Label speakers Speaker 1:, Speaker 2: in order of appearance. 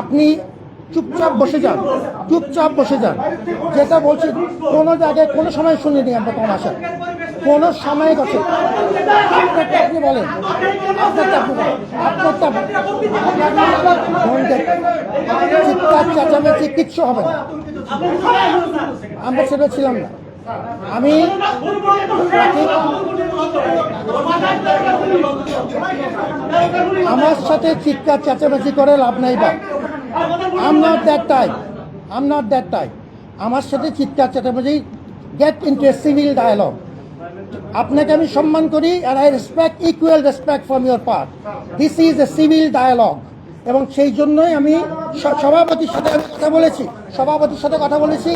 Speaker 1: আপনি চুপচাপ বসে যান চুপচাপ বসে যান যেটা বলছি কোনো জায়গায় কোনো সময় শুনিনি আমরা কম আসা কোনো সময় আপনারটা আপনি বলেন আপনারটা আপনি বলেন চিৎকার চেঁচামেচি কিচ্ছু হবে না আমরা সেটা ছিলাম না আমি আমার সাথে চিৎকার, চেঁচামেচি করে লাভ নাই বা। I'm not that not that আমার সাথে চিৎকার, চেঁচামেচি get into a civil dialogue আপনাকে আমি সম্মান করি আর I respect equal respect from your part this is a civil dialogue এবং সেই জন্যই আমি সভাপতির সাথে আমি কথা বলেছি। সভাপতির সাথে কথা বলেছি।